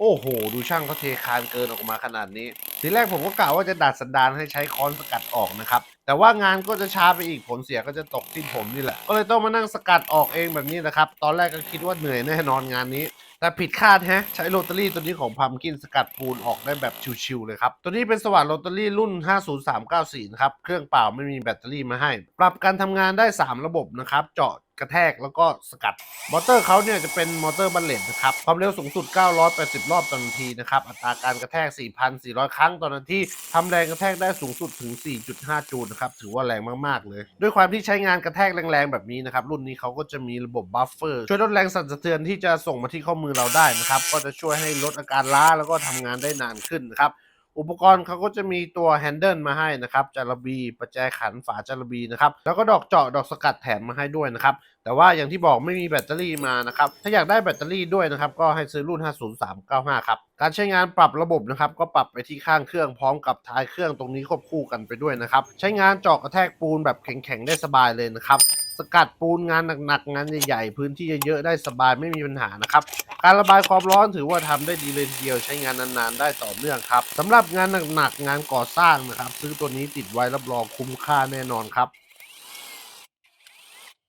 โอ้โห ดูช่างเขาเทคานเกินออกมาขนาดนี้ ทีแรกผมก็กะว่าจะดัดสันดานให้ใช้ค้อนสกัดออกนะครับ แต่ว่างานก็จะช้าไปอีกผลเสียก็จะตกที่ผมนี่แหละ ก็เลยต้องมานั่งสกัดออกเองแบบนี้นะครับ ตอนแรกก็คิดว่าเหนื่อยแน่นอนงานนี้ แต่ผิดคาดแฮะ ใช้โรตารี่ตัวนี้ของพัมกินสกัดปูนออกได้แบบชิวๆเลยครับ ตัวนี้เป็นสว่านโรตารี่รุ่น 50394นะครับ เครื่องเปล่าไม่มีแบตเตอรี่มาให้ ปรับการทำงานได้ 3 ระบบนะครับ เจาะกระแทกแล้วก็สกัด มอเตอร์เขาเนี่ยจะเป็นมอเตอร์บัลเลตนะครับ ความเร็วสูงสุด 980 รอบต่อนาทีนะครับ อัตราการกระแทก 4,400 ครั้งต่อนาทีทำแรงกระแทกได้สูงสุดถึง 4.5 จูลนะครับ ถือว่าแรงมากๆเลย ด้วยความที่ใช้งานกระแทกแรงๆแบบนี้นะครับ รุ่นนี้เขาก็จะมีระบบบัฟเฟอร์ช่วยลดแรงสั่นสะเทือนที่จะส่งมาที่ข้อมือเราได้นะครับ ก็จะช่วยให้ลดอาการล้าแล้วก็ทำงานได้นานขึ้นนะครับ อุปกรณ์เขาก็จะมีตัวแฮนเดิลมาให้นะครับจารบีประแจขันฝาจารบีนะครับแล้วก็ดอกเจาะดอกสกัดแถมมาให้ด้วยนะครับแต่ว่าอย่างที่บอกไม่มีแบตเตอรี่มานะครับถ้าอยากได้แบตเตอรี่ด้วยนะครับก็ให้ซื้อรุ่น 50395 ครับการใช้งานปรับระบบนะครับก็ปรับไปที่ข้างเครื่องพร้อมกับท้ายเครื่องตรงนี้ควบคู่กันไปด้วยนะครับใช้งานเจาะกระแทกปูนแบบแข็งๆได้สบายเลยนะครับ สกัดปูนงานหนักๆงานใหญ่ๆพื้นที่เยอะๆได้สบายไม่มีปัญหานะครับ การระบายความร้อนถือว่าทำได้ดีเลยทีเดียวใช้งานนานๆได้ต่อเนื่องครับสำหรับงานหนักๆงานก่อสร้างนะครับ ซื้อตัวนี้ติดไว้รับรองคุ้มค่าแน่นอนครับ